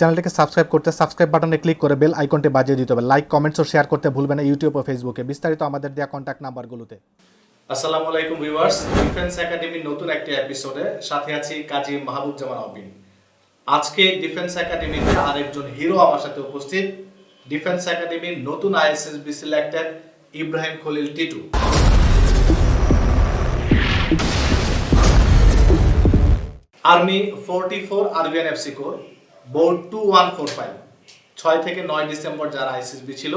চ্যানেলটিকে সাবস্ক্রাইব করতে সাবস্ক্রাইব বাটনে ক্লিক করে বেল আইকনটি বাজিয়ে দিতে হবে। লাইক কমেন্টস ও শেয়ার করতে ভুলবেন না ইউটিউব ও ফেসবুকে বিস্তারিত আমাদের দেওয়া কন্ট্যাক্ট নাম্বারগুলোতে। আসসালামু আলাইকুম ভিউয়ার্স ডিফেন্স একাডেমির নতুন একটি এপিসোডে সাথে আছি কাজী মাহবুব জামান অবিন। আজকে ডিফেন্স একাডেমিতে আরেকজন হিরো আমার সাথে উপস্থিত। ডিফেন্স একাডেমির নতুন ISSB selected Ibrahim Khalil Titu. Army forty four RBN FC core board two one four five ছয় থেকে নয় ডিসেম্বর যারা আইএসএসবি ছিল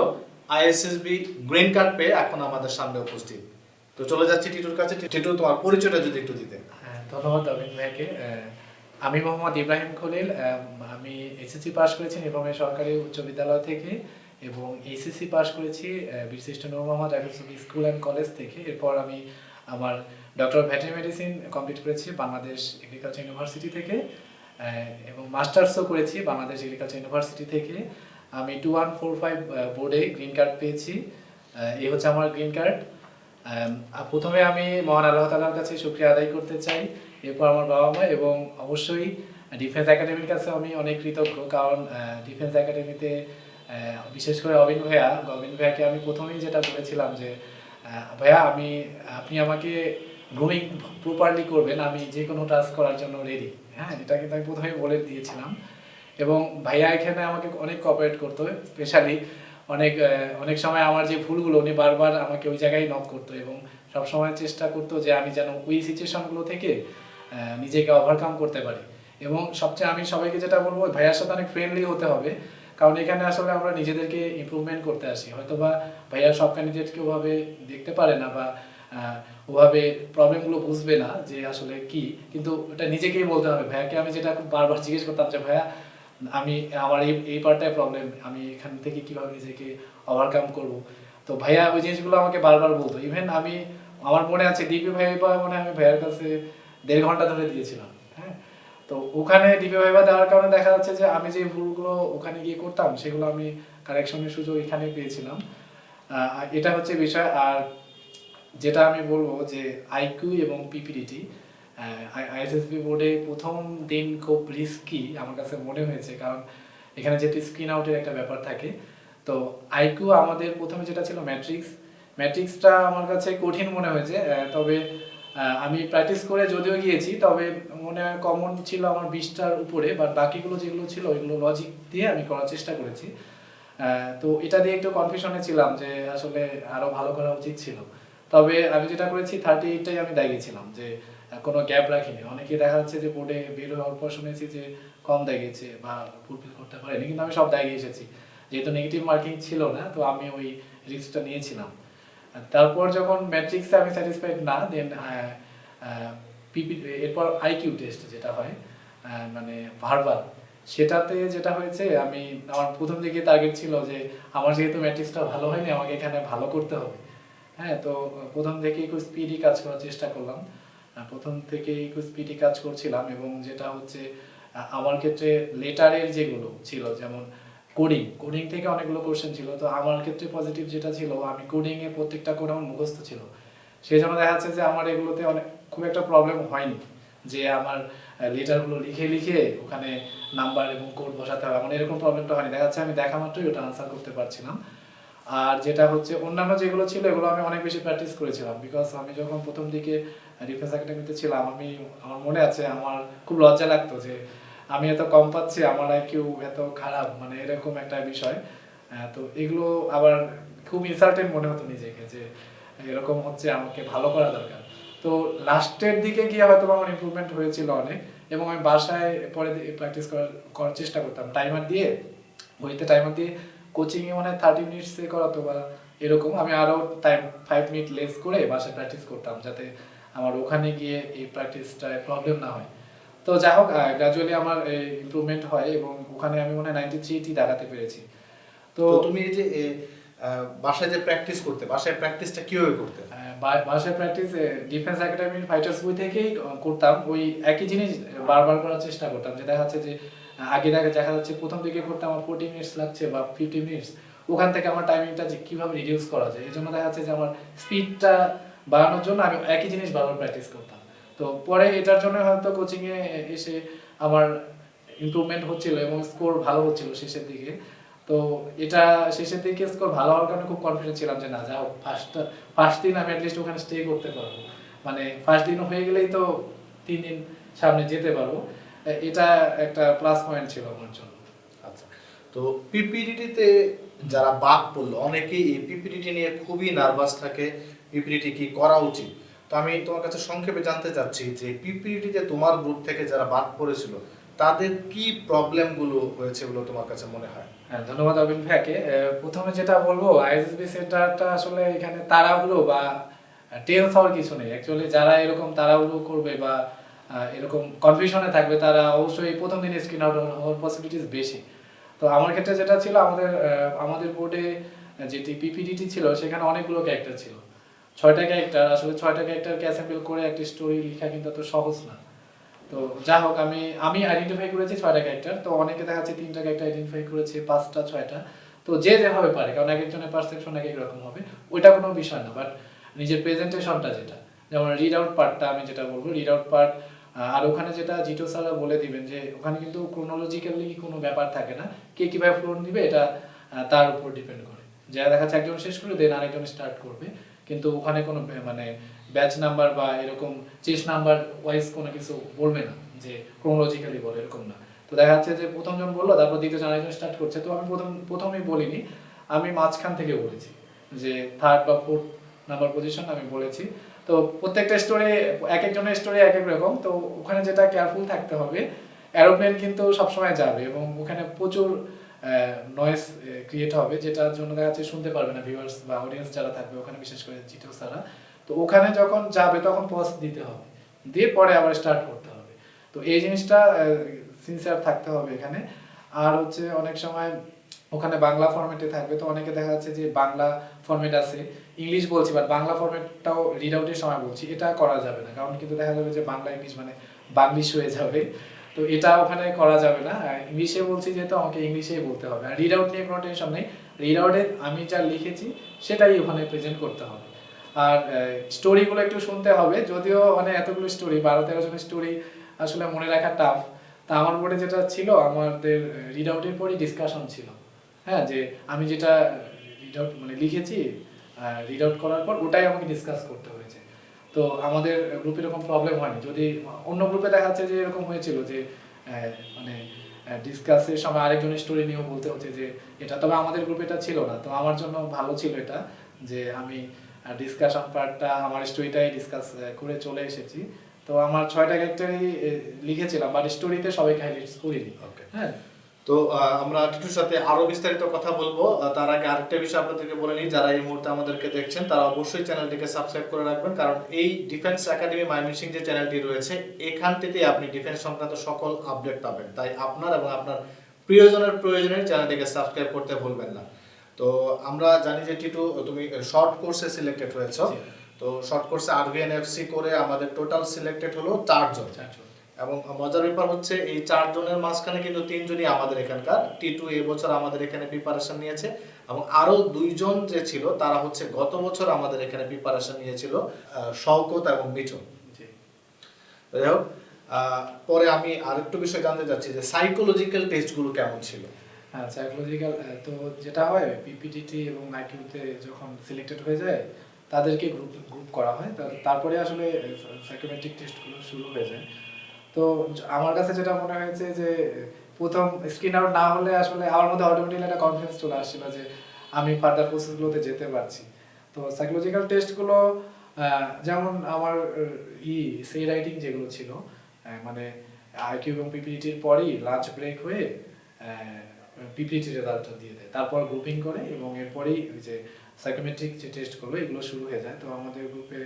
আইএসএসবি গ্রিন কার্ড পেয়ে এখন আমাদের সামনে উপস্থিত। তো চলে যাচ্ছি টিটুর কাছে। টিটু তোমার পরিচয়টা যদি একটু দিতে। হ্যাঁ, ধন্যবাদ অবিন ভাইকে। আমি মোহাম্মদ ইব্রাহিম খলিল। আমি এসএসসি পাস করেছি নির্মমের সরকারি উচ্চ বিদ্যালয় থেকে এবং এইচএসসি পাস করেছি বীরশ্রেষ্ঠ নূর মোহাম্মদ আইফুসুফি স্কুল অ্যান্ড কলেজ থেকে। এরপর আমি আমার ডক্টর ভেটেরি মেডিসিন কমপ্লিট করেছি বাংলাদেশ এগ্রিকালচার ইউনিভার্সিটি থেকে। এবং মাস্টার্সও করেছি বাংলাদেশ এগ্রিকালচার ইউনিভার্সিটি থেকে। আমি টু ওয়ান ফোর ফাইভ বোর্ডে গ্রিন কার্ড পেয়েছি। এই হচ্ছে আমার গ্রিন কার্ড প্রথমে আমি মহান আল্লাহ তালার কাছে শুক্রিয়া আদায় করতে চাই। এরপর আমার বাবা মা এবং অবশ্যই ডিফেন্স একাডেমির কাছে আমি অনেক কৃতজ্ঞ। কারণ ডিফেন্স একাডেমিতে বিশেষ করে অবিন ভাইয়া, অবিন ভাইয়াকে আমি প্রথমেই যেটা বলেছিলাম যে ভাইয়া, আমি, আপনি আমাকে গ্রোয়িং প্রপারলি করবেন, আমি যে কোনো টাস্ক করার জন্য রেডি হ্যাঁ এটা কিন্তু আমি প্রথমেই বলে দিয়েছিলাম। এবং ভাইয়া এখানে আমাকে অনেক কোঅপারেট করতো স্পেশালি অনেক অনেক সময় আমার যে ভুলগুলো উনি বারবার আমাকে ওই জায়গায় নক করতো এবং সব সময় চেষ্টা করতো যে আমি যেন ওই সিচুয়েশনগুলো থেকে নিজেকে ওভারকাম করতে পারি। এবং সবচেয়ে আমি সবাইকে যেটা বলব, ভাইয়ার সাথে অনেক ফ্রেন্ডলি হতে হবে। কারণ এখানে আসলে আমরা নিজেদেরকে ইমপ্রুভমেন্ট করতে আসি। হয়তো বা ভাইয়া সব ক্যান্ডিডেটকে ওভাবে দেখতে পারে না বা ওভাবে প্রবলেমগুলো বুঝবে না যে আসলে কি। কিন্তু এটা নিজেকেই বলতে হবে, ভাইয়াকে আমি যেটা খুব বারবার জিজ্ঞেস করতাম যে, ভাইয়া, আমি, আমার এই এই পার্টটায় প্রবলেম আমি এখান থেকে কীভাবে নিজেকে ওভারকাম করব? তো ভাইয়া ওই জিনিসগুলো আমাকে বারবার বলতো। ইভেন আমি, আমার মনে আছে ডিপি ভাইবা মানে আমি ভাইয়ার কাছে দেড় ঘণ্টা ধরে দিয়েছিলাম হ্যাঁ? তো ওখানে ডিপি ভাইবা দেওয়ার কারণে দেখা যাচ্ছে যে, আমি যে ভুলগুলো ওখানে গিয়ে করতাম, সেগুলো আমি কারেকশনের সুযোগ এখানে পেয়েছিলাম। এটা হচ্ছে বিষয়। আর যেটা আমি বলব যে আইকিউ এবং পিপিডিটি আইএসএসবি বোর্ডে প্রথম দিন খুব রিস্কি আমার কাছে মনে হয়েছে, কারণ এখানে যেহেতু স্ক্রিন আউটের একটা ব্যাপার থাকে। তো আইকিউ আমাদের প্রথমে যেটা ছিল ম্যাট্রিক্স ম্যাট্রিক্সটা আমার কাছে কঠিন মনে হয়েছে তবে আমি প্র্যাকটিস করে যদিও গিয়েছি, তবে মনে হয় কমন ছিল আমার বিশটার উপরে বাট বাকিগুলো যেগুলো ছিল ওইগুলো লজিক দিয়ে আমি করার চেষ্টা করেছি। তো এটা দিয়ে একটু কনফিউশনে ছিলাম যে আসলে আরও ভালো করা উচিত ছিল। তবে আমি যেটা করেছি থার্টি এইটটাই আমি দাগিয়েছিলাম যে কোনো গ্যাপ রাখিনি। অনেকে দেখা যাচ্ছে যে বোর্ডে বের হওয়ার পর শুনেছি যে কম দাগিয়েছে বা ফুলফিল করতে পারেনি, কিন্তু আমি সব দাগিয়ে এসেছি। যেহেতু নেগেটিভ মার্কিং ছিল না, তো আমি ওই রিস্কটা নিয়েছিলাম। তারপর যখন ম্যাট্রিক্সে আমি স্যাটিসফাইড না দেন পিপি এরপর আইকিউ টেস্ট যেটা হয় মানে ভার্বাল সেটাতে যেটা হয়েছে, আমি, আমার প্রথম দিকে টার্গেট ছিল যে, আমার যেহেতু ম্যাট্রিক্সটা ভালো হয়নি, আমাকে এখানে ভালো করতে হবে। হ্যাঁ তো, প্রথম থেকে একটু স্পিডি কাজ করার চেষ্টা করলাম। প্রথম থেকে একটু স্পিডি কাজ করছিলাম এবং যেটা হচ্ছে আমার ক্ষেত্রে লেটারের যেগুলো ছিল, যেমন কোডিং কোডিং থেকে অনেকগুলো কোশ্চেন ছিল। তো আমার ক্ষেত্রে পজিটিভ যেটা ছিল, আমি কোডিং এ প্রত্যেকটা কোড আমার মুখস্থ ছিল। সেই জন্য দেখা যাচ্ছে যে আমার এগুলোতে অনেক, খুব একটা প্রবলেম হয়নি। যে আমার লেটারগুলো লিখে লিখে ওখানে নাম্বার এবং কোড বসাতে হবে আমার এরকম প্রবলেমটা হয়নি। দেখা যাচ্ছে আমি দেখা মাত্রই ওটা আনসার করতে পারছিলাম। আর যেটা হচ্ছে, অন্যান্য যেগুলো ছিল, এগুলো আমি অনেক বেশি প্র্যাকটিস করেছিলাম। বিকজ আমি যখন প্রথম দিকে ডিফেন্স একাডেমিতে ছিলাম, আমি, আমার মনে আছে, আমার খুব লজ্জা লাগতো যে আমি এত কম পাচ্ছি, আমার আইকিউ এত খারাপ মানে এরকম একটা বিষয়। তো এগুলো আবার খুব ইনসাল্টেড মনে হতো নিজেকে যে এরকম হচ্ছে, আমাকে ভালো করা দরকার। তো লাস্টের দিকে গিয়ে হয়তো আমার ইম্প্রুভমেন্ট হয়েছিল অনেক এবং আমি বাসায় পরে প্র্যাকটিস করার চেষ্টা করতাম। টাইমার দিয়ে, বইতে টাইমার দিয়ে কোচিংয়ে মানে থার্টি মিনিটসে করাতো বা এরকম। আমি আরও টাইম ফাইভ মিনিট লেস করে বাসায় প্র্যাকটিস করতাম যাতে আমার ওখানে গিয়ে এই প্র্যাকটিসটায় প্রবলেম না হয়। তো যাই হোক গ্রাজুয়ালি আমার ইম্প্রুভমেন্ট হয় এবং ওখানে আমি মনে হয় নাইনটি থ্রিটি দাঁড়াতে পেরেছি। তো তো তুমি এই যে বাসায় যে প্র্যাকটিস করতে বাসায় প্র্যাকটিসটা কীভাবে করতে? বাসায় প্র্যাকটিস ডিফেন্স একাডেমির ফাইটার্স বই থেকেই করতাম। ওই একই জিনিস বারবার করার চেষ্টা করতাম যে দেখা যাচ্ছে যে আগে দেখা দেখা যাচ্ছে প্রথম দিকে করতে আমার ফোর্টি মিনিটস লাগছে বা ফিফটি মিনিটস ওখান থেকে আমার টাইমিংটা যে কীভাবে রিডিউস করা যায় এই জন্য দেখা যাচ্ছে যে আমার স্পিডটা বাড়ানোর জন্য আমি একই জিনিস বারবার প্র্যাকটিস করতাম। তো পরে এটার জন্য হয়তো কোচিংয়ে এসে আমার ইমপ্রুভমেন্ট হচ্ছিল এবং স্কোর ভালো হচ্ছিল শেষের দিকে। তো এটা শেষের দিকে স্কোর ভালো হওয়ার কারণে খুব কনফিডেন্ট ছিলাম যে না, যা হোক ফার্স্ট ফার্স্ট দিন আমি অ্যাটলিস্ট ওখানে স্টে করতে পারব। মানে ফার্স্ট দিন হয়ে গেলেই তো তিন দিন সামনে যেতে পারব। এটা একটা প্লাস পয়েন্ট ছিল আমার জন্য। আচ্ছা তো পিপিডিটিতে যারা বাদ পড়ল, অনেকেই এই পিপিডিটি নিয়ে খুবই নার্ভাস থাকে পিপিডিটি কি করা উচিত? তো আমি তোমার কাছে সংক্ষেপে জানতে চাচ্ছি যে পিপিডিটিতে তোমার গ্রুপ থেকে যারা বাদ পড়েছিল, তাদের কি প্রবলেমগুলো হয়েছে বলে তোমার কাছে মনে হয়? হ্যাঁ ধন্যবাদ অবিন ভাইকে প্রথমে যেটা বলব আইএসবি সেন্টারটা আসলে এখানে তাড়াহুড়ো বা টেন্স হওয়ার কিছু নেই। অ্যাকচুয়ালি যারা এরকম তাড়াহুড়ো করবে বা এরকম কনফিউশনে থাকবে, তারা অবশ্যই প্রথম দিন স্ক্রিন আউট হওয়ার পসিবিলিটিস বেশি। তো আমার ক্ষেত্রে যেটা ছিল, আমাদের আমাদের বোর্ডে যেটি পিপিডিটি ছিল, সেখানে অনেকগুলো ক্যারেক্টার ছিল। ছয়টা ক্যারেক্টার আসলে ছয়টা ক্যারেক্টারকে অ্যাসেম্বল করে একটা স্টোরি লেখা কিন্তু এত সহজ না। তো যা হোক, আমি আমি আইডেন্টিফাই করেছি ছয়টা ক্যারেক্টার তো অনেকে দেখা যাচ্ছে তিনটা ক্যারেক্টার আইডেন্টিফাই করেছে, পাঁচটা, ছয়টা। তো যে যেভাবে পারে, কারণ এক একজনের পারসেপশন এক এক রকম হবে, ওইটা কোনো বিষয় না বাট নিজের প্রেজেন্টেশনটা যেটা। যেমন রিড আউট পার্টটা আমি যেটা বলব রিড আউট পার্ট আর ওখানে যেটা জিটো বলে দিবেন যে, ওখানে কিন্তু ক্রোনোলজিক্যালি কোনো ব্যাপার থাকে না, কে কীভাবে ফ্লোর এটা তার উপর ডিপেন্ড করে। যা দেখা যাচ্ছে একজন শেষ করে দেন আরেকজন স্টার্ট করবে। কিন্তু ওখানে কোনো মানে ব্যাচ নাম্বার বা এরকম চেস নাম্বার ওয়াইজ কোনো কিছু বলবে না, যে ক্রোনোলজিক্যালি বলে, এরকম না। তো দেখা যাচ্ছে যে প্রথমজন বলল, তারপর দ্বিতীয় জন আরেকজন স্টার্ট করছে। তো আমি প্রথম, প্রথমেই বলিনি, আমি মাঝখান থেকে বলেছি যে থার্ড বা ফোর্থ নাম্বার পজিশন আমি বলেছি। তো প্রত্যেকটা স্টোরি এক একজনের স্টোরি এক এক রকম। তো ওখানে যেটা কেয়ারফুল থাকতে হবে অ্যারোপ্লেন কিন্তু সবসময় যাবে এবং ওখানে প্রচুর নয়েস ক্রিয়েট হবে, যেটার জন্য দেখা যাচ্ছে শুনতে পারবে না ভিউয়ার্স বা অডিয়েন্স যারা থাকবে, ওখানে বিশেষ করে জিটো সারা তো ওখানে যখন যাবে তখন পজ দিতে হবে। দিয়ে পরে আবার স্টার্ট করতে হবে। তো এই জিনিসটা সিনসিয়ার থাকতে হবে এখানে। আর হচ্ছে অনেক সময় ওখানে বাংলা ফরম্যাটে থাকবে। তো অনেকে দেখা যাচ্ছে যে বাংলা ফরম্যাট আছে ইংলিশ বলছি বাট বাংলা ফরম্যাটটাও রিড আউটের সময় বলছি। এটা করা যাবে না, কারণ কিন্তু দেখা যাবে যে বাংলা ইংলিশ মানে বাংলিশ হয়ে যাবে। তো এটা ওখানে করা যাবে না। ইংলিশে বলছি যেহেতু আমাকে ইংলিশেই বলতে হবে। আর রিড আউট নিয়ে কোনো টেনশন নেই। রিড আউটে আমি যা লিখেছি, সেটাই ওখানে প্রেজেন্ট করতে হবে। আর স্টোরিগুলো একটু শুনতে হবে। যদিও মানে এতগুলো স্টোরি বারো তেরো জনের স্টোরি আসলে মনে রাখা টাফ তা আমার বোর্ডে যেটা ছিল, আমাদের রিড আউটের পরই ডিসকাশন ছিল। হ্যাঁ যে আমি যেটা রিড আউট মানে লিখেছি রিড আউট করার পর ওটাই আমাকে ডিসকাস করতে হয়েছে। তো আমাদের গ্রুপে এরকম প্রবলেম হয়নি। যদি অন্য গ্রুপে দেখা যাচ্ছে যে এরকম হয়েছিল যে মানে ডিসকাসের সময় আরেকজনের স্টোরি নিয়েও বলতে হচ্ছে যে, এটা তবে আমাদের গ্রুপে এটা ছিল না। তো আমার জন্য ভালো ছিল এটা, যে আমি ডিসকাশন পার্টটা আমার স্টোরিটাই ডিসকাস করে চলে এসেছি। তো আমার ছয়টা ক্যারেক্টারই লিখেছিলাম বাট স্টোরিতে সবাইকে হাইলাইট করিনি. হ্যাঁ? তো আমরা টিটুর সাথে আরও বিস্তারিত কথা বলব। তার আগে আরেকটা বিষয় আপনাদেরকে বলে নিই যারা এই মুহূর্তে আমাদেরকে দেখছেন তারা অবশ্যই চ্যানেলটিকে সাবস্ক্রাইব করে রাখবেন কারণ এই ডিফেন্স একাডেমি মাইমিসিং যে চ্যানেলটি রয়েছে এখান থেকে আপনি ডিফেন্স সংক্রান্ত সকল আপডেট পাবেন। তাই আপনার এবং আপনার প্রিয়জনের প্রয়োজনে চ্যানেলটিকে সাবস্ক্রাইব করতে ভুলবেন না। তো আমরা জানি যে টিটু তুমি শর্ট কোর্সে সিলেক্টেড হয়েছো। তো শর্ট কোর্সে আরভিএনএফসি করে আমাদের টোটাল সিলেক্টেড হলো চারজন। এবং মজার ব্যাপার হচ্ছে এই চারজনের মাঝখানে কিন্তু তিনজনই আমাদের এখানকার। টি টু এবছর আমাদের এখানে প্রিপারেশন নিয়েছে। এবং আরও দুইজন যে ছিল তারা হচ্ছে গত বছর আমাদের এখানে প্রিপারেশন নিয়েছিল শওকত এবং মিঠুন। জি। যাই হোক আহ, পরে আমি আরেকটু বিষয় জানতে চাচ্ছি যে সাইকোলজিক্যাল টেস্টগুলো কেমন ছিল? হ্যাঁ সাইকোলজিক্যাল তো যেটা হয় পিপিটিটি এবং আইকিউতে যখন সিলেক্টেড হয়ে যায়, তাদেরকে গ্রুপ গ্রুপ করা হয়। তারপরে আসলে সাইকোমেট্রিক টেস্টগুলো শুরু হয়ে যায়। তো আমার কাছে যেটা মনে হয়েছে যে, প্রথম স্ক্রিন আউট না হলে আসলে আমার মধ্যে অটোমেটিক্যালি একটা কনফিডেন্স চলে আসছিল যে, আমি ফার্দার প্রসেসগুলোতে যেতে পারছি। তো সাইকোলজিক্যাল টেস্টগুলো যেমন আমার ই সে রাইটিং যেগুলো ছিল মানে আইকিউ এবং পিপিটির পরই লাঞ্চ ব্রেক হয়ে পিপিটি রেজাল্টটা দিয়ে দেয়। তারপর গ্রুপিং করে এবং এরপরেই ওই যে সাইকোমেট্রিক যে টেস্ট করবে, এগুলো শুরু হয়ে যায়। তো আমাদের গ্রুপে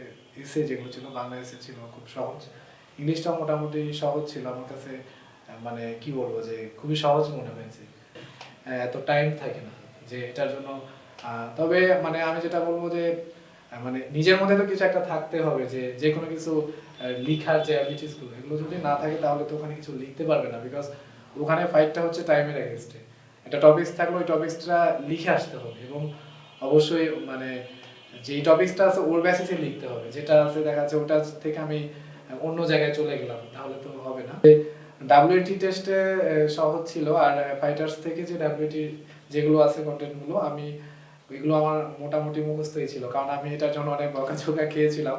এসে যেগুলো ছিল বাংলা এসে ছিল খুব সহজ। ইংলিশটাও মোটামুটি সহজ ছিল। আমার কাছে মানে কি বলব যে খুবই সহজ মনে হয়েছে। এত টাইম থাকে না যে এটার জন্য তবে মানে আমি যেটা বলব যে মানে নিজের মধ্যে তো কিছু একটা থাকতে হবে যে যে কোনো কিছু লিখার যে অ্যাবিলিটিসগুলো এগুলো যদি না থাকে তাহলে তো ওখানে কিছু লিখতে পারবে না। বিকজ ওখানে ফাইটটা হচ্ছে টাইমের এগেনস্টে একটা টপিকস থাকলে ওই টপিকসটা লিখে আসতে হবে এবং অবশ্যই মানে যেই টপিকসটা আছে ওর বেসিসে লিখতে হবে। যেটা আছে দেখা যাচ্ছে ওটা থেকে আমি অন্য জায়গায় চলে গেলাম, তাহলে তো হবে না। ডাব্লিউটি টেস্টে সহজ ছিল আর ফাইটার্স থেকে যে ডাব্লিউটি যেগুলো আছে কন্টেন্টগুলো আমি এগুলো আমার মোটামুটি মুখস্থই ছিল। কারণ আমি এটার জন্য অনেক বকাঝোকা খেয়েছিলাম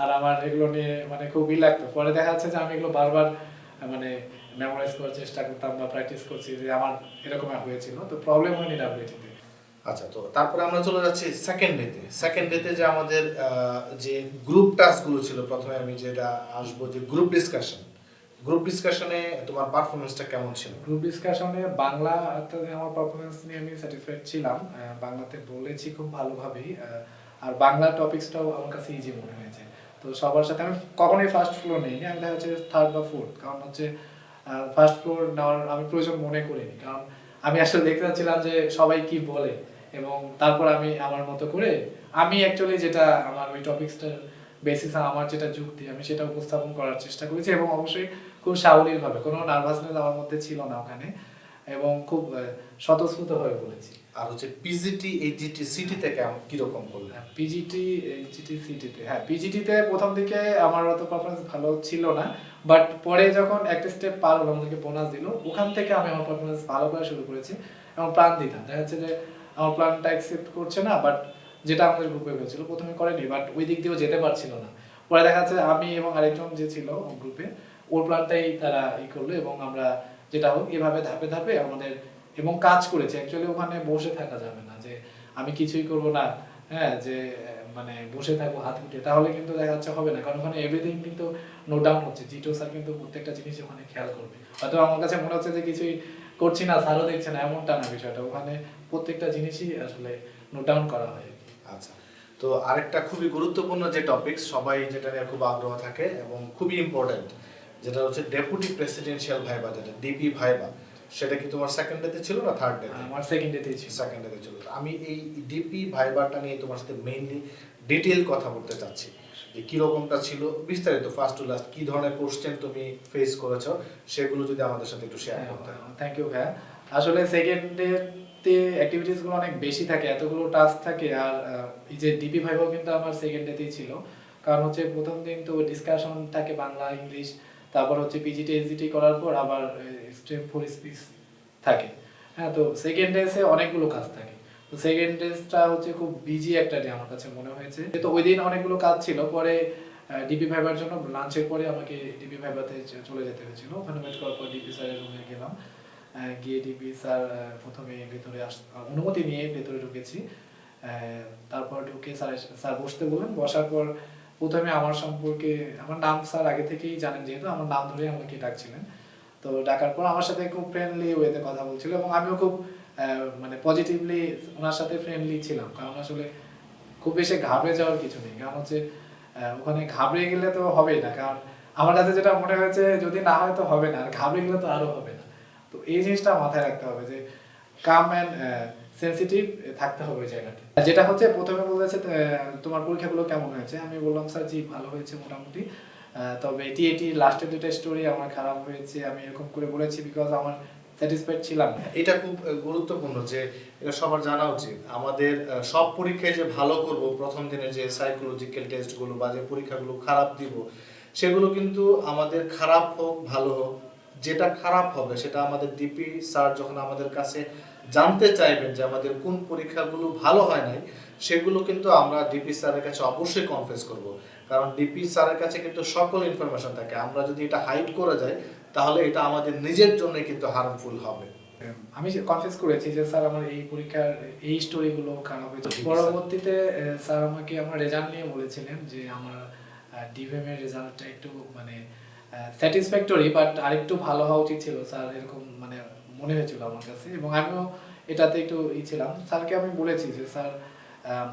আর আমার এগুলো নিয়ে মানে খুবই লাগতো। পরে দেখা যাচ্ছে যে আমি এগুলো বারবার মানে মেমোরাইজ করার চেষ্টা করতাম বা প্র্যাকটিস করছি যে আমার এরকম হয়েছিল তো প্রবলেম হয়নি ডাব্লিউটিতে আচ্ছা তো তারপরে আমরা চলে যাচ্ছি সেকেন্ড ডেতে সেকেন্ড ডেতে যে আমাদের যে গ্রুপ টাস্কগুলো ছিল প্রথমে আমি যেটা আসব যে গ্রুপ ডিসকাশন গ্রুপ ডিসকাশনে তোমার পারফরমেন্সটা কেমন ছিল? গ্রুপ ডিসকাশনে বাংলা আমার পারফরমেন্স নিয়ে আমি স্যাটিসফাইড ছিলাম বাংলাতে বলেছি খুব ভালোভাবেই আর বাংলা টপিকসটাও আমার কাছে ইজি মনে হয়েছে। তো সবার সাথে আমি কখনোই ফার্স্ট ফ্লো নেই আমি দেখা যাচ্ছে থার্ড বা ফোর্থ কারণ হচ্ছে ফার্স্ট ফ্লোর নেওয়ার আমি প্রয়োজন মনে করিনি। কারণ আমি আসলে দেখতে চাচ্ছিলাম যে সবাই কি বলে এবং তারপর আমি আমার মতো করে আমি অ্যাকচুয়ালি যেটা আমার ওই টপিক্সটার বেসিস আমার যেটা যুক্তি, আমি সেটা উপস্থাপন করার চেষ্টা করেছি এবং অবশ্যই খুব সাবলীলভাবে, কোনো নার্ভাসনেস আমার মধ্যে ছিল না ওখানে এবং খুব স্বতঃস্ফূর্ত হয়ে বলেছি। আর হচ্ছে পিজিটি এইচজিটি সিটিতে কীরকম পিজিটি জিটি সিটিতে হ্যাঁ পিজিটিতে প্রথম দিকে আমার অত পারফরমেন্স ভালো ছিল না বাট পরে যখন একটা স্টেপ পার হলো আমাদেরকে বোনাস দিল, ওখান থেকে আমি আমার পারফরমেন্স ভালো করা শুরু করেছি এবং প্ল্যান দিতাম। দেখা যাচ্ছে যে আমার প্ল্যানটা অ্যাকসেপ্ট করছে না বাট যেটা আমাদের গ্রুপে হয়েছিল, প্রথমে করেনি বাট ওই দিক দিয়েও যেতে পারছিল না। পরে দেখা যাচ্ছে আমি এবং আরেকজন যে ছিল গ্রুপে ওর প্ল্যানটাই তারা ই করল এবং আমরা যেটা হোক, এভাবে ধাপে ধাপে আমাদের এবং কাজ করেছে। অ্যাকচুয়ালি ওখানে বসে থাকা যাবে না যে, আমি কিছুই করব না হ্যাঁ যে মানে বসে থাকব হাত উঠে তাহলে কিন্তু দেখা যাচ্ছে হবে না। কারণ ওখানে এভরিথিং কিন্তু নোট ডাউন হচ্ছে। জিটো স্যার কিন্তু প্রত্যেকটা জিনিস ওখানে খেয়াল করবে। হয়তো আমার কাছে মনে হচ্ছে যে কিছুই করছি না স্যারও দেখছে না, এমনটা না বিষয়টা। ওখানে প্রত্যেকটা জিনিসই আসলে নোট ডাউন করা হয়। আচ্ছা। তো আরেকটা খুবই গুরুত্বপূর্ণ যে টপিক সবাই যেটা নিয়ে খুব আগ্রহ থাকে এবং খুবই ইম্পর্টেন্ট যেটা হচ্ছে ডেপুটি প্রেসিডেন্সিয়াল ভাইবা যেটা ডিপি ভাইবা সেটা কি তোমার সেকেন্ড ডেতে ছিল না থার্ড ডেতে আমার সেকেন্ড ডেতেই ছিল। সেকেন্ড ডেতে ছিল। আমি এই ডিপি ভাইবাটা নিয়ে তোমার সাথে মেইনলি ডিটেইল কথা বলতে চাচ্ছি। যে কিরকমটা ছিল বিস্তারিত ফার্স্ট টু লাস্ট কি ধরনের কোশ্চেন তুমি ফেস করেছ সেগুলো যদি আমাদের সাথে একটু শেয়ার করতে। থ্যাংক ইউ ভাইয়া। আসলে সেকেন্ড ডেতে অ্যাক্টিভিটিসগুলো অনেক বেশি থাকে এতগুলো টাস্ক থাকে আর এই যে ডিপি ভাইভাও কিন্তু আমার সেকেন্ড ডেতেই ছিল। কারণ হচ্ছে প্রথম দিন তো ডিসকাশন থাকে বাংলা ইংলিশ তারপর হচ্ছে পিজিটি এসজিটি করার পর আবার স্টেপ ফোর স্পিচ থাকে। হ্যাঁ তো সেকেন্ড ডেসে অনেকগুলো কাজ থাকে। তো সেকেন্ড ডেসটা হচ্ছে খুব বিজি একটা ডে আমার কাছে মনে হয়েছে। তো ওই দিন অনেকগুলো কাজ ছিল। পরে ডিপি ভাইবার জন্য লাঞ্চের পরে আমাকে ডিপি ভাইবাতে চলে যেতে হয়েছিল। ওখানে ওয়েট করার পর ডিপি স্যারের রুমে গেলাম। গিয়ে ডিপি স্যার প্রথমে ভেতরে আস, অনুমতি নিয়ে ভেতরে ঢুকেছি। তারপর ঢুকে স্যার স্যার বসতে বললেন। বসার পর প্রথমে আমার সম্পর্কে, আমার নাম স্যার আগে থেকেই জানেন যেহেতু, আমার নাম ধরে আমাকে ডাকছিলেন। তো ডাকার পর আমার সাথে খুব ফ্রেন্ডলি ওয়েতে কথা বলছিল এবং আমিও খুব মানে পজিটিভলি ওনার সাথে ফ্রেন্ডলি ছিলাম। কারণ আসলে খুব বেশি ঘাবড়ে যাওয়ার কিছু নেই। কারণ হচ্ছে ওখানে ঘাবড়ে গেলে তো হবেই না। কারণ আমার কাছে যেটা মনে হয়েছে, যদি না হয় তো হবে না, আর ঘাবড়ে গেলে তো আরও হবে না। তো এই জিনিসটা মাথায় রাখতে হবে যে কাম অ্যান্ড সেন্সিটিভ থাকতে হবে জায়গাটা যেটা হচ্ছে, প্রথমে বলেছে তোমার পরীক্ষাগুলো কেমন হয়েছে? আমি বললাম, স্যার, জি, ভালো হয়েছে মোটামুটি। তবে এটি এটি লাস্টের দুটো স্টোরি আমার খারাপ হয়েছে, আমি এরকম করে বলেছি বিকজ আমার স্যাটিসফাইড ছিলাম এটা খুব গুরুত্বপূর্ণ যে এটা সবার জানা উচিত। আমাদের সব পরীক্ষায় যে ভালো করব, প্রথম দিনের যে সাইকোলজিক্যাল টেস্টগুলো বা যে পরীক্ষাগুলো খারাপ দিব, সেগুলো কিন্তু আমাদের খারাপ হোক, ভালো হোক, যেটা খারাপ হবে সেটা আমাদের ডিপি স্যার যখন আমাদের কাছে জানতে চাইবেন যে আমাদের কোন পরীক্ষাগুলো ভালো হয় নাই সেগুলো কিন্তু আমরা ডিপি স্যারের কাছে অবশ্যই কনফেস করব। কারণ ডিপি স্যারের কাছে কিন্তু সকল ইনফরমেশন থাকে। আমরা যদি এটা হাইড করে যাই তাহলে এটা আমাদের নিজের জন্য কিন্তু হার্মফুল হবে। আমি কনফিউজ করেছি যে স্যার আমার এই পরীক্ষার এই স্টোরিগুলো খারাপ হয়েছে। পরবর্তীতে স্যার আমাকে আমার রেজাল্ট নিয়ে বলেছিলেন যে আমার ডিভেম এর রেজাল্টটা একটু মানে স্যাটিসফ্যাক্টরি বাট আরেকটু ভালো হওয়া উচিত ছিল। স্যার এরকম মানে মনে হয়েছিল আমার কাছে এবং আমিও এটাতে একটু ই ছিলাম। স্যারকে আমি বলেছি যে, স্যার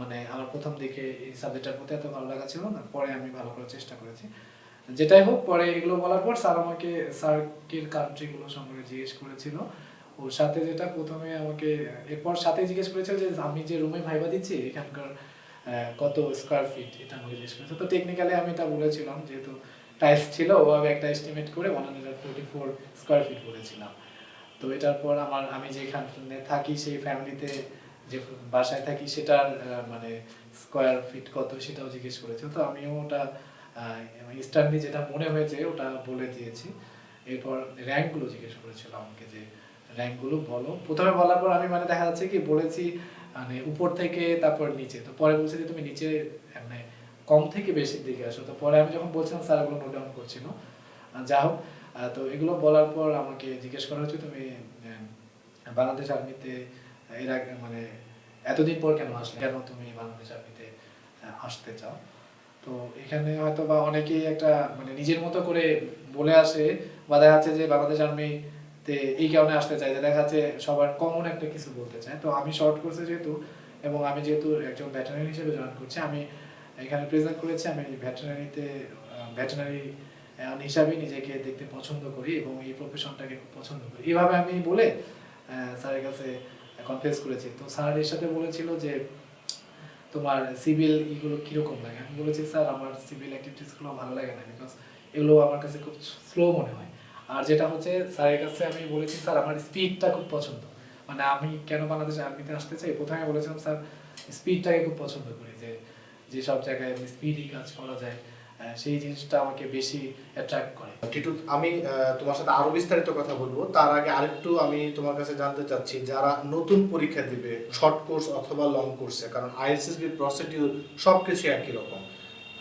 মানে আমার প্রথম দিকে এই সাবজেক্টটার প্রতি এত ভালো লাগা ছিল না, পরে আমি ভালো করার চেষ্টা করেছি। যেটাই হোক, পরে এগুলো বলার পর স্যার আমাকে সার্কের কান্ট্রিগুলো সম্পর্কে জিজ্ঞেস করেছিল। ওর সাথে যেটা প্রথমে আমাকে, এরপর সাথে জিজ্ঞেস করেছিল যে, আমি যে রুমে ভাইবা দিচ্ছি, এখানকার কত স্কোয়ার ফিট এটা আমাকে জিজ্ঞেস করেছে। তো টেকনিক্যালি আমি এটা বলেছিলাম, যেহেতু টাইলস ছিল, ওভাবে একটা এস্টিমেট করে one hundred forty four square feet বলেছিলাম। তো এটার পর আমার, আমি যেখানে থাকি সেই ফ্যামিলিতে যে বাসায় থাকি সেটার মানে স্কোয়ার ফিট কত সেটাও জিজ্ঞেস করেছে। তো আমিও ওটা ইনস্ট্যান্টলি যেটা মনে হয়েছে ওটা বলে দিয়েছি। এরপর র্যাঙ্কগুলো জিজ্ঞেস করেছিল আমাকে যে র্যাঙ্কগুলো বলো। প্রথমে বলার পর আমি মানে দেখা যাচ্ছে কি বলেছি মানে উপর থেকে তারপর নিচে। তো পরে বলছে যে তুমি নিচে মানে কম থেকে বেশির দিকে আসো। তো পরে আমি যখন বলছিলাম, স্যার এগুলো নোট ডাউন করছিল। যা হোক তো এগুলো বলার পর আমাকে জিজ্ঞেস করা হচ্ছে, তুমি বাংলাদেশ আর্মিতে এর আগে মানে এতদিন পর কেন আসলে? কেন তুমি বাংলাদেশ আর্মিতে আসতে চাও? তো এখানে হয়তো বা অনেকেই একটা মানে নিজের মতো করে বলে আসে বা দেখা যাচ্ছে যে বাংলাদেশ আর্মিতে এই কারণে আসতে চাই যে দেখা যাচ্ছে সবার কমন একটা কিছু বলতে চায়। তো আমি শর্ট কোর্সে যেহেতু এবং আমি যেহেতু একজন ভেটেরিনারি হিসেবে জয়েন করছি, আমি এখানে প্রেজেন্ট করেছি, আমি ভেটেরিনারিতে ভেটেরিনারি হিসাবে নিজেকে দেখতে পছন্দ করি এবং এই প্রফেশনটাকে খুব পছন্দ করি। এইভাবে আমি বলে স্যারের কাছে কনফেস করেছি। তো স্যার এর সাথে বলেছিল যে, তোমার সিভিল এগুলো কীরকম লাগে? আমি বলেছি, স্যার, আমার সিভিল অ্যাক্টিভিটিসগুলো ভালো লাগে না বিকজ এগুলো আমার কাছে খুব স্লো মনে হয়। আর যেটা হচ্ছে, স্যারের কাছে আমি বলেছি, স্যার, আমার স্পিডটা খুব পছন্দ। মানে আমি কেন বাংলাদেশ আর্মিতে আসতে চাই? প্রথমে বলেছিলাম, স্যার স্পিডটাকে খুব পছন্দ করি যে যে সব জায়গায় স্পিডই কাজ করা যায় সেই জিনিসটা আমাকে বেশি অ্যাট্রাক্ট করে। টিটু আমি তোমার সাথে আরও বিস্তারিত কথা বলব। তার আগে আরেকটু আমি তোমার কাছে জানতে চাচ্ছি যারা নতুন পরীক্ষা দিবে শর্ট কোর্স অথবা লং কোর্সে কারণ আইএসএসবি প্রসিডিউর সবকিছু একই রকম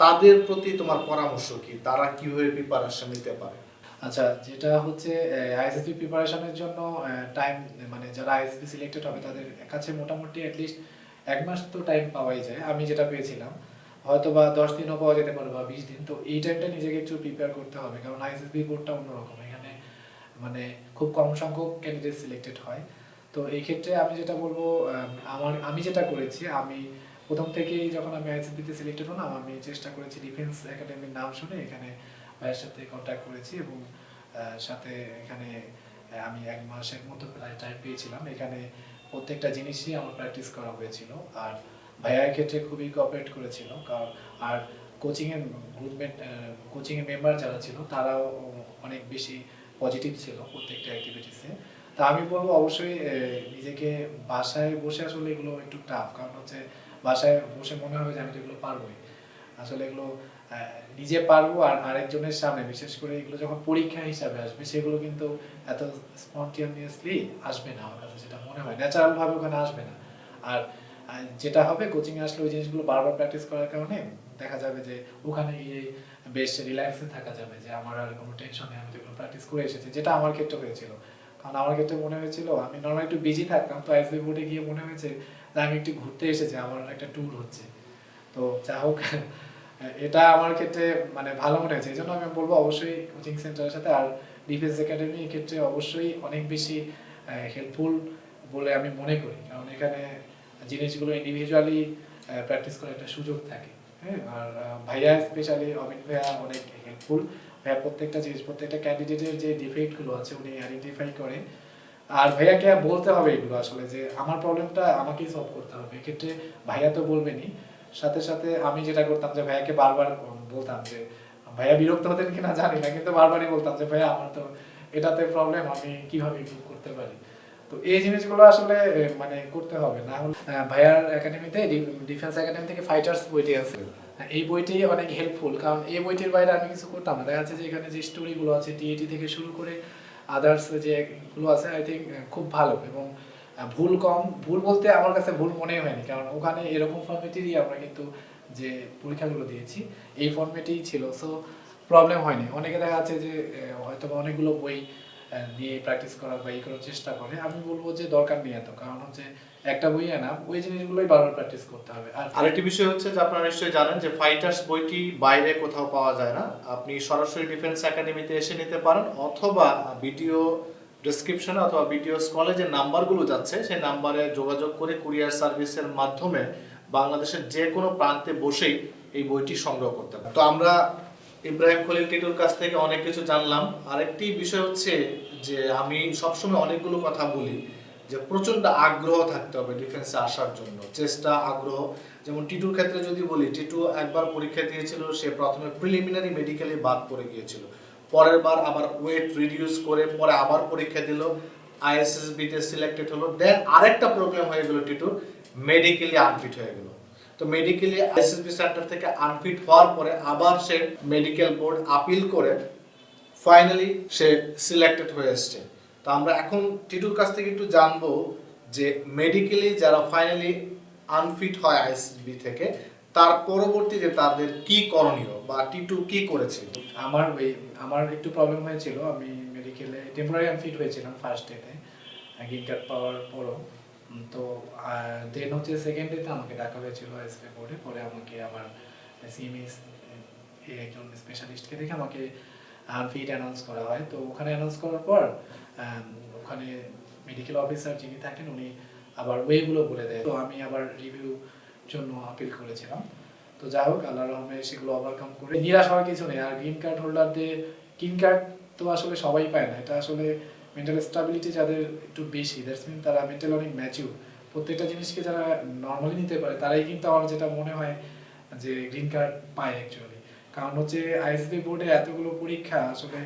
তাদের প্রতি তোমার পরামর্শ কি? তারা কীভাবে প্রিপারেশন নিতে পারে? আচ্ছা যেটা হচ্ছে আইএসএসবি প্রিপারেশনের জন্য টাইম মানে যারা আইএসএসবি সিলেক্টেড হবে তাদের কাছে মোটামুটি অ্যাটলিস্ট এক মাস তো টাইম পাওয়াই যায়। আমি যেটা পেয়েছিলাম হয়তো বা দশ দিনও পাওয়া যেতে পারে বা বিশ দিন, তো এই টাইমটা নিজেকে একটু প্রিপেয়ার করতে হবে। কারণ আইএসএসবি বোর্ডটা অন্যরকম। এখানে মানে খুব কম সংখ্যক ক্যান্ডিডেট সিলেক্টেড হয়। তো এই ক্ষেত্রে আমি যেটা বলব আমার, আমি যেটা করেছি, আমি প্রথম থেকেই যখন আমি আইএসএসবিতে সিলেক্টেড হলাম, আমি চেষ্টা করেছি ডিফেন্স একাডেমির নাম শুনে এখানে ভাইয়ের সাথে কন্ট্যাক্ট করেছি এবং সাথে এখানে আমি এক মাসের মতো প্রায় টাইম পেয়েছিলাম। এখানে প্রত্যেকটা জিনিসই আমার প্র্যাকটিস করা হয়েছিল। আর ভাইয়ার ক্ষেত্রে খুবই কোঅপারেট করেছিল, কারণ আর কোচিংয়ের গ্রুপমেট কোচিংয়ের মেম্বার যারা ছিল, তারাও অনেক বেশি পজিটিভ ছিল প্রত্যেকটা অ্যাক্টিভিটিসে তা আমি বলব অবশ্যই নিজেকে বাসায় বসে আসলে এগুলো একটু টাফ কারণ হচ্ছে বাসায় বসে মনে হবে যে আমি তো এগুলো পারবোই। আসলে এগুলো নিজে পারব আর আরেকজনের সামনে, বিশেষ করে এগুলো যখন পরীক্ষা হিসাবে আসবে, সেগুলো কিন্তু এত স্পন্টিনিয়াসলি আসবে না আমার কাছে যেটা মনে হয়। ন্যাচারাল ভাবে ওখানে আসবে না। আর যেটা হবে কোচিং এ আসলে ওই জিনিসগুলো বারবার প্র্যাকটিস করার কারণে দেখা যাবে যে ওখানে গিয়ে বেশ রিল্যাক্সে থাকা যাবে যে আমার আর কোনো টেনশন নেই, আমি তো এগুলো প্র্যাকটিস করে এসেছি, যেটা আমার ক্ষেত্রে হয়েছিল। কারণ আমার ক্ষেত্রে মনে হয়েছিল, আমি নর্মালি একটু বিজি থাকতাম, তো আইসবি বোর্ডে গিয়ে মনে হয়েছে যে আমি একটু ঘুরতে এসেছি, আমার একটা ট্যুর হচ্ছে। তো যা হোক, এটা আমার ক্ষেত্রে মানে ভালো মনে হয়েছে এই জন্য আমি বলব অবশ্যই কোচিং সেন্টারের সাথে আর ডিফেন্স একাডেমি ক্ষেত্রে অবশ্যই অনেক বেশি হেল্পফুল বলে আমি মনে করি। কারণ এখানে জিনিসগুলো ইন্ডিভিজুয়ালি প্র্যাকটিস করার একটা সুযোগ থাকে। হ্যাঁ আর ভাইয়া স্পেশালি অমিত ভাইয়া অনেক হেল্পফুল ভাইয়া প্রত্যেকটা জিনিস, প্রত্যেকটা ক্যান্ডিডেটের যে ডিফেক্টগুলো আছে, উনি আইডেন্টিফাই করে আর ভাইয়াকে বলতে হবে এগুলো আসলে যে, আমার প্রবলেমটা আমাকেই সলভ করতে হবে। এক্ষেত্রে ভাইয়া তো বলবেনই। সাথে সাথে আমি যেটা করতাম যে, ভাইয়াকে বারবার বলতাম যে, ভাইয়া বিরক্ত হতেন কিনা জানি না, কিন্তু বারবারই বলতাম যে, ভাইয়া, আমার তো এটাতে প্রবলেম আমি কীভাবে ইমপ্রুভ করতে পারি? তো এই জিনিসগুলো আসলে মানে করতে হবে। না হলে ভাইয়ার একাডেমিতে ডিফেন্স একাডেমি থেকে ফাইটার্স বইটি আছে। এই বইটি অনেক হেল্পফুল কারণ এই বইটির বাইরে আমি কিছু করতাম না। দেখা যাচ্ছে যে এখানে যে স্টোরিগুলো আছে টিএটি থেকে শুরু করে আদার্স যেগুলো আছে আই থিঙ্ক খুব ভালো। এবং ভুল কম, ভুল বলতে আমার কাছে ভুল মনেই হয়নি, কারণ ওখানে এরকম ফর্মেটেরই আমরা কিন্তু যে পরীক্ষাগুলো দিয়েছি, এই ফর্মেটেই ছিল। সো প্রবলেম হয়নি। অনেকে দেখা যাচ্ছে যে হয়তো অনেকগুলো বই দিয়ে প্র্যাকটিস করার বা ই করার চেষ্টা করে, আমি বলব যে দরকার নেই এত। কারণ হচ্ছে একটা বই না ওই জিনিসগুলোই বারবার প্র্যাকটিস করতে হবে। আর আরেকটি বিষয় হচ্ছে যে আপনারা নিশ্চয়ই জানেন যে ফাইটার্স বইটি বাইরে কোথাও পাওয়া যায় না। আপনি সরাসরি ডিফেন্স একাডেমিতে এসে নিতে পারেন, অথবা ভিডিও ডেসক্রিপশনে অথবা ভিডিও স্কলে যে নাম্বারগুলো যাচ্ছে, সেই নাম্বারে যোগাযোগ করে কুরিয়ার সার্ভিসের মাধ্যমে বাংলাদেশের যে কোনো প্রান্তে বসেই এই বইটি সংগ্রহ করতে পারেন। তো আমরা ইব্রাহিম খলিল টিটুর কাছ থেকে অনেক কিছু জানলাম। আরেকটি বিষয় হচ্ছে যে আমি সবসময় অনেকগুলো কথা বলি যে প্রচণ্ড আগ্রহ থাকতে হবে ডিফেন্সে আসার জন্য, চেষ্টা, আগ্রহ। যেমন টিটুর ক্ষেত্রে যদি বলি, টিটু একবার পরীক্ষা দিয়েছিল, সে প্রথমে প্রিলিমিনারি মেডিকেলে বাদ পড়ে গিয়েছিল। পরের বার আবার ওয়েট রিডিউস করে পরে আবার পরীক্ষা দিল আইএসএসবি তে সিলেক্টেড হলো। দেন আরেকটা প্রবলেম হয়ে গেল টিটুর মেডিকেলি আনফিট হয়ে গেল। তো মেডিকেলি আইএসএসবি সেন্টার থেকে আনফিট হওয়ার পরে আবার সে মেডিকেল বোর্ড আপিল করে ফাইনালি সে সিলেক্টেড হয়ে এসছে। তো আমরা এখন টিটুর কাছ থেকে একটু জানব যে মেডিকেলি যারা ফাইনালি আনফিট হয় আইএসবি থেকে, তার পরবর্তীতে তাদের কি করণীয় বা টিটু কি করেছে? আমার ওই, আমার একটু প্রবলেম হয়েছিল। আমি মেডিকেলে টেম্পোরারি আনফিট হয়েছিলাম ফার্স্ট ডেতে গ্রিন কার্ড পাওয়ার পরও। তো দেন হচ্ছে সেকেন্ড ডেতে আমাকে ডাকা হয়েছিল এসপি বোর্ডে পরে আমাকে আমার সিএমএস একজন স্পেশালিস্টকে দেখে আমাকে আনফিট অ্যানাউন্স করা হয়। তো ওখানে অ্যানাউন্স করার পর ওখানে মেডিকেল অফিসার যিনি থাকেন, উনি আবার ওয়েগুলো বলে দেয়। তো আমি আবার রিভিউ জন্য আপিল করেছিলাম। তো যাই হোক আল্লাহ রহমে সেগুলো ওভারকাম করে, নিরাশ হওয়ার কিছু নেই। আর গ্রিন কার্ড হোল্ডারদের গ্রিন কার্ড তো আসলে সবাই পায় না। এটা আসলে মেন্টাল স্টাবিলিটি যাদের একটু বেশি দ্যাটস মিন তারা মেন্টাল অনেক ম্যাচিউর প্রত্যেকটা জিনিসকে যারা নর্মালি নিতে পারে, তারাই কিন্তু আমার যেটা মনে হয় যে গ্রিন কার্ড পায় অ্যাকচুয়ালি কারণ হচ্ছে আইএসবি বোর্ডে এতগুলো পরীক্ষা, আসলে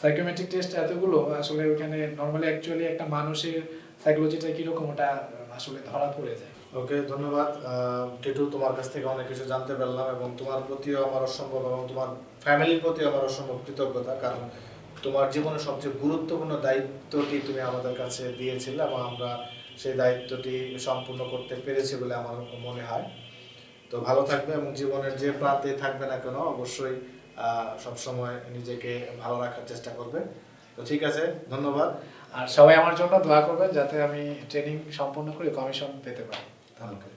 সাইকোমেট্রিক টেস্ট এতগুলো, আসলে ওখানে নর্মালি অ্যাকচুয়ালি একটা মানুষের সাইকোলজিটা কীরকম ওটা আসলে ধরা পড়ে যায়। ওকে ধন্যবাদ। টিটু, তোমার কাছ থেকে অনেক কিছু জানতে পারলাম এবং তোমার প্রতিও আমার অসম্ভব এবং তোমার ফ্যামিলির প্রতিও আমার অসম্ভব কৃতজ্ঞতা। কারণ তোমার জীবনের সবচেয়ে গুরুত্বপূর্ণ দায়িত্বটি তুমি আমাদের কাছে দিয়েছিলে এবং আমরা সেই দায়িত্বটি সম্পূর্ণ করতে পেরেছি বলে আমার মনে হয়। তো ভালো থাকবে এবং জীবনের যে প্রান্তে থাকবে না কেন অবশ্যই সবসময় নিজেকে ভালো রাখার চেষ্টা করবে। তো ঠিক আছে, ধন্যবাদ। আর সবাই আমার জন্য দোয়া করবেন যাতে আমি ট্রেনিং সম্পূর্ণ করে কমিশন পেতে পারি। ওকে